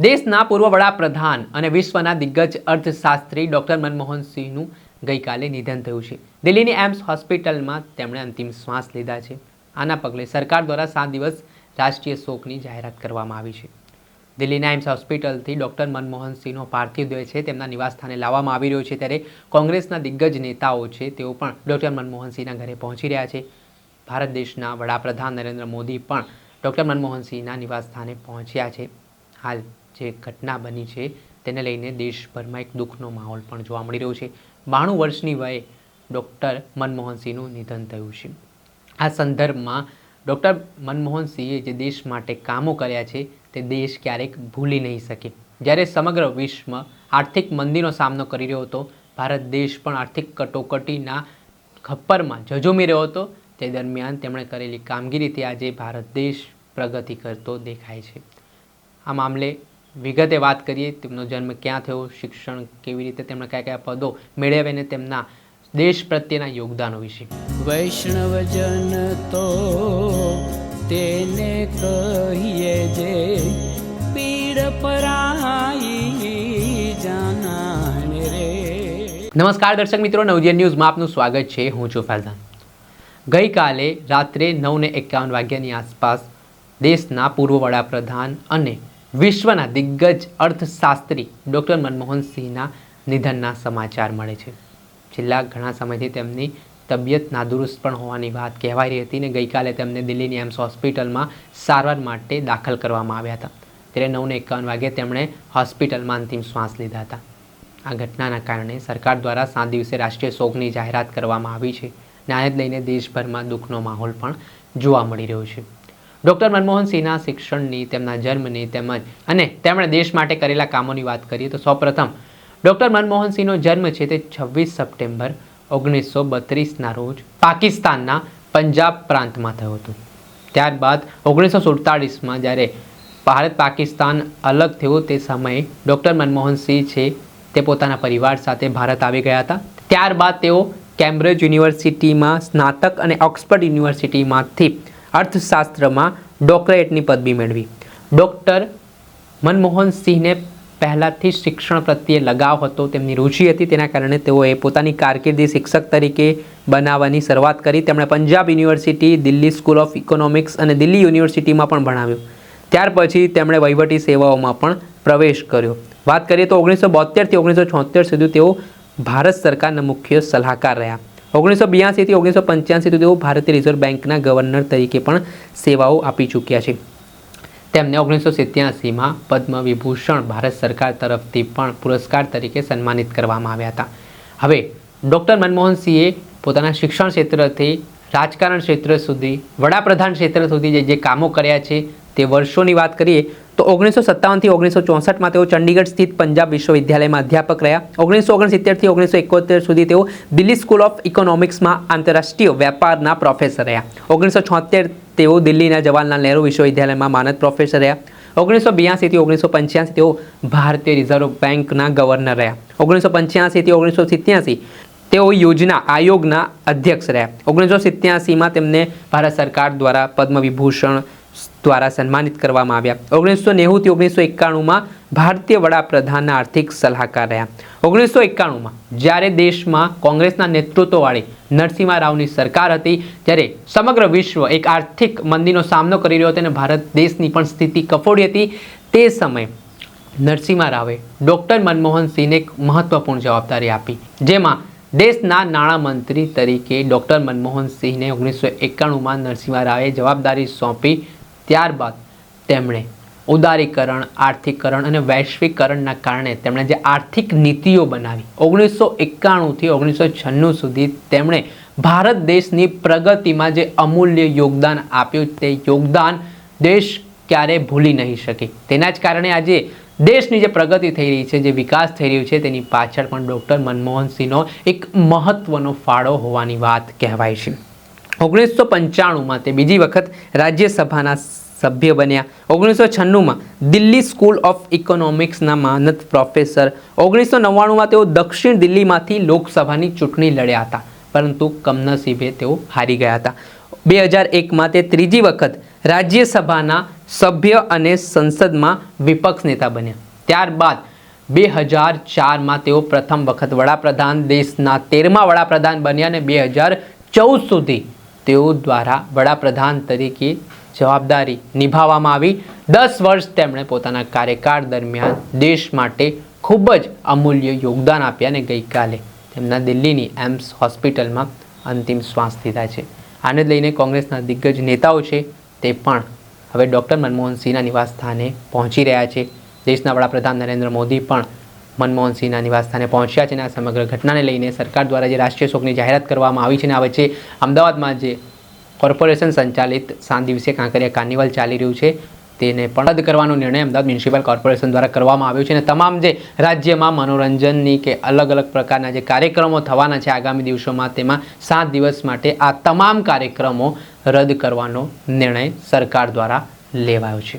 દેશના પૂર્વ વડાપ્રધાન અને વિશ્વના દિગ્ગજ અર્થશાસ્ત્રી ડૉક્ટર મનમોહન સિંહનું ગઈકાલે નિધન થયું છે. દિલ્હીની એમ્સ હોસ્પિટલમાં તેમણે અંતિમ શ્વાસ લીધા છે. આના પગલે સરકાર દ્વારા સાત દિવસ રાષ્ટ્રીય શોકની જાહેરાત કરવામાં આવી છે. દિલ્હીના એમ્સ હોસ્પિટલથી ડૉક્ટર મનમોહન સિંહનો પાર્થિવ દેહ છે. તેમના નિવાસસ્થાને લાવવામાં આવી રહ્યો છે ત્યારે કોંગ્રેસના દિગ્ગજ નેતાઓ છે તેઓ પણ ડૉક્ટર મનમોહન સિંહના ઘરે પહોંચી રહ્યા છે. ભારત દેશના વડાપ્રધાન નરેન્દ્ર મોદી પણ ડૉક્ટર મનમોહન સિંહના નિવાસસ્થાને પહોંચ્યા છે. હાલ જે ઘટના બની છે, તેને લઈને દેશભરમાં એક દુઃખનો માહોલ પણ જોવા મળી રહ્યો છે. બાણું વર્ષની વયે ડૉક્ટર મનમોહનસિંહનું નિધન થયું છે. આ સંદર્ભમાં ડૉક્ટર મનમોહનસિંહે જે દેશ માટે કામો કર્યા છે, તે દેશ ક્યારેક ભૂલી નહીં શકે. જ્યારે સમગ્ર વિશ્વ આર્થિક મંદીનો સામનો કરી રહ્યો હતો, ભારત દેશ પણ આર્થિક કટોકટીના ખપ્પરમાં ઝઝૂમી રહ્યો હતો. તે દરમિયાન તેમણે કરેલી કામગીરીથી આજે ભારત દેશ પ્રગતિ કરતો દેખાય છે. આ મામલે વિગતે વાત કરીએ તેમનો જન્મ ક્યાં થયો શિક્ષણ કેવી રીતે તેમણે કયા કયા પદો મેળવ્યા અને તેમના દેશ પ્રત્યેના યોગદાનો વિશે. વૈષ્ણવજન તો તેને કહીએ જે પીડ પરાઈ જાનાને રે. નમસ્કાર દર્શક મિત્રો નવજીવન ન્યૂઝમાં આપનું સ્વાગત છે. હું છું ફરદાન ગઈકાલે રાત્રે નવ ને એકાવન વાગ્યાની આસપાસ દેશના પૂર્વ વડાપ્રધાન અને વિશ્વના દિગ્ગજ અર્થશાસ્ત્રી ડૉક્ટર મનમોહન સિંહના નિધનના સમાચાર મળે છે. છેલ્લા ઘણા સમયથી તેમની તબિયત નાદુરુસ્ત પણ હોવાની વાત કહેવાઈ રહી હતી ને ગઈકાલે તેમને દિલ્હીની એમ્સ હોસ્પિટલમાં સારવાર માટે દાખલ કરવામાં આવ્યા હતા. ત્યારે નવને એકાવન વાગે તેમણે હોસ્પિટલમાં અંતિમ શ્વાસ લીધા હતા. આ ઘટનાના કારણે સરકાર દ્વારા સાત દિવસે રાષ્ટ્રીય શોકની જાહેરાત કરવામાં આવી છે. ને આને લઈને દેશભરમાં દુઃખનો માહોલ પણ જોવા મળી રહ્યો છે. ડૉક્ટર મનમોહન સિંહના શિક્ષણની, તેમના જન્મની તેમજ અને તેમણે દેશ માટે કરેલા કામોની વાત કરીએ તો સૌપ્રથમ ડૉક્ટર મનમોહન સિંહનો જન્મ છે તે છવ્વીસ સપ્ટેમ્બર ઓગણીસો બત્રીસના રોજ પાકિસ્તાનના પંજાબ પ્રાંતમાં થયો હતો. ત્યારબાદ ઓગણીસો સુડતાળીસમાં જ્યારે ભારત પાકિસ્તાન અલગ થયું તે સમયે ડૉક્ટર મનમોહન સિંહ છે તે પોતાના પરિવાર સાથે ભારત આવી ગયા હતા. ત્યારબાદ તેઓ કેમ્બ્રિજ યુનિવર્સિટીમાં સ્નાતક અને ઓક્સફર્ડ યુનિવર્સિટીમાંથી અર્થશાસ્ત્રમાં ડોક્ટરેટની પદવી મેળવી. ડૉક્ટર મનમોહન સિંહને પહેલાંથી શિક્ષણ પ્રત્યે લગાવ હતો. તેમની રુચિ હતી. તેના કારણે તેઓએ પોતાની કારકિર્દી શિક્ષક તરીકે બનાવવાની શરૂઆત કરી. તેમણે Punjab university, Delhi school of economics અને દિલ્હી યુનિવર્સિટીમાં પણ ભણાવ્યું. ત્યાર પછી તેમણે વહીવટી સેવાઓમાં પણ પ્રવેશ કર્યો. વાત કરીએ તો ઓગણીસો બોતેરથી ઓગણીસો છોતેર સુધી તેઓ ભારત સરકારના મુખ્ય સલાહકાર રહ્યા. ઓગણીસો બ્યાસીથી ઓગણીસો પંચ્યાસી સુધી ભારતીય રિઝર્વ બેંકના ગવર્નર તરીકે પણ સેવાઓ આપી ચૂક્યા છે. તેમને ઓગણીસો સિત્યાસીમાં પદ્મ વિભૂષણ ભારત સરકાર તરફથી પણ પુરસ્કાર તરીકે સન્માનિત કરવામાં આવ્યા હતા. હવે, ડૉક્ટર મનમોહન સિંહે પોતાના શિક્ષણ ક્ષેત્રથી, રાજકારણ ક્ષેત્ર સુધી, વડાપ્રધાન ક્ષેત્ર સુધી જે જે કામો કર્યા છે તે વર્ષોની વાત કરીએ તો ઓગણીસો સત્તાવનથી ઓગણીસો ચોસઠમાં તેઓ ચંડીગઢ સ્થિત પંજાબ વિશ્વવિદ્યાલયમાં અધ્યાપક રહ્યા. ઓગણીસો ઓગણસિત્તેરથી ઓગણીસો એકોતેર સુધી તેઓ દિલ્હી સ્કૂલ ઓફ ઇકોનોમિક્સમાં આંતરરાષ્ટ્રીય વેપારના પ્રોફેસર રહ્યા. ઓગણીસો છોતેર તેઓ દિલ્હીના જવાહરલાલ નહેરુ વિશ્વવિદ્યાલયમાં માનદ પ્રોફેસર રહ્યા. ઓગણીસો બ્યાસીથી ઓગણીસો પંચ્યાસી તેઓ ભારતીય રિઝર્વ બેંકના ગવર્નર રહ્યા. ઓગણીસો પંચ્યાસીથી ઓગણીસો સિત્યાસી તેઓ યોજના આયોગના અધ્યક્ષ રહ્યા. ઓગણીસો સિત્યાસીમાં તેમને ભારત સરકાર દ્વારા પદ્મ વિભૂષણ દ્વારા સન્માનિત કરવામાં આવ્યા. ઓગણીસો નેવુંથી ઓગણીસો એકાણુંમાં ભારતીય વડાપ્રધાનના આર્થિક સલાહકાર રહ્યા. ઓગણીસો એકાણુંમાં જ્યારે દેશમાં કોંગ્રેસના નેતૃત્વવાળી નરસિંહ રાવની સરકાર હતી, ત્યારે સમગ્ર વિશ્વ એક આર્થિક મંદીનો સામનો કરી રહ્યો હતો અને ભારત દેશની પણ સ્થિતિ કફોડી હતી. તે સમયે નરસિંહ રાવે ડૉક્ટર મનમોહન સિંહને એક મહત્વપૂર્ણ જવાબદારી આપી, જેમાં દેશના નાણામંત્રી તરીકે ડૉક્ટર મનમોહન સિંહને ઓગણીસો એકાણુંમાં નરસિંહ રાવે જવાબદારી સોંપી ત્યારબાદ તેમણે ઉદારીકરણ આર્થિકરણ અને વૈશ્વિકરણના કારણે તેમણે જે આર્થિક નીતિઓ બનાવી, ઓગણીસો એકાણુંથી ઓગણીસો છન્નું સુધી તેમણે ભારત દેશની પ્રગતિમાં જે અમૂલ્ય યોગદાન આપ્યું, તે યોગદાન દેશ ક્યારે ભૂલી નહીં શકે. તેના જ કારણે આજે દેશની જે પ્રગતિ થઈ રહી છે, જે વિકાસ થઈ રહ્યો છે, તેની પાછળ પણ ડૉક્ટર મનમોહન સિંહનો એક મહત્ત્વનો ફાળો હોવાની વાત કહેવાય છે. ઓગણીસો પંચાણુંમાં તે બીજી વખત રાજ્યસભાના સભ્ય બન્યા. ઓગણીસો છન્નુંમાં દિલ્હી સ્કૂલ ઓફ ઇકોનોમિક્સના માનદ પ્રોફેસર. ઓગણીસો નવ્વાણુંમાં તેઓ દક્ષિણ દિલ્હીમાંથી લોકસભાની ચૂંટણી લડ્યા હતા, પરંતુ કમનસીબે તેઓ હારી ગયા હતા. બે હજાર એકમાં તે ત્રીજી વખત રાજ્યસભાના સભ્ય અને સંસદમાં વિપક્ષ નેતા બન્યા. ત્યારબાદ બે હજાર ચારમાં તેઓ પ્રથમ વખત વડાપ્રધાન, દેશના તેરમા વડાપ્રધાન બન્યા અને બે હજાર ચૌદ સુધી તેઓ દ્વારા વડાપ્રધાન તરીકે જવાબદારી નિભાવવામાં આવી. દસ વર્ષ તેમણે પોતાના કાર્યકાળ દરમિયાન દેશ માટે ખૂબ જ અમૂલ્ય યોગદાન આપ્યા અને ગઈકાલે તેમના દિલ્હીની એમ્સ હોસ્પિટલમાં અંતિમ શ્વાસ લીધા છે. આને લઈને કોંગ્રેસના દિગ્ગજ નેતાઓ છે તે પણ હવે ડૉક્ટર મનમોહન સિંહના નિવાસ સ્થાને પહોંચી રહ્યા છે. દેશના વડાપ્રધાન નરેન્દ્ર મોદી પણ મનમોહન નિવાસસ્થાને નિવાસ પહોંચ્યા છે અને આ સમગ્ર ઘટનાને લઈને સરકાર દ્વારા જે રાષ્ટ્રીય શોકની જાહેરાત કરવામાં આવી છે અને આ વચ્ચે અમદાવાદમાં જે કોર્પોરેશન સંચાલિત સાત દિવસીય કાંકરિયા કાર્નિવલ ચાલી રહ્યું છે, તેને પણ રદ કરવાનો નિર્ણય અમદાવાદ મ્યુનિસિપલ કોર્પોરેશન દ્વારા કરવામાં આવ્યો છે અને તમામ જે રાજ્યમાં મનોરંજનની કે અલગ અલગ પ્રકારના જે કાર્યક્રમો થવાના છે આગામી દિવસોમાં, તેમાં સાત દિવસ માટે આ તમામ કાર્યક્રમો રદ કરવાનો નિર્ણય સરકાર દ્વારા લેવાયો છે.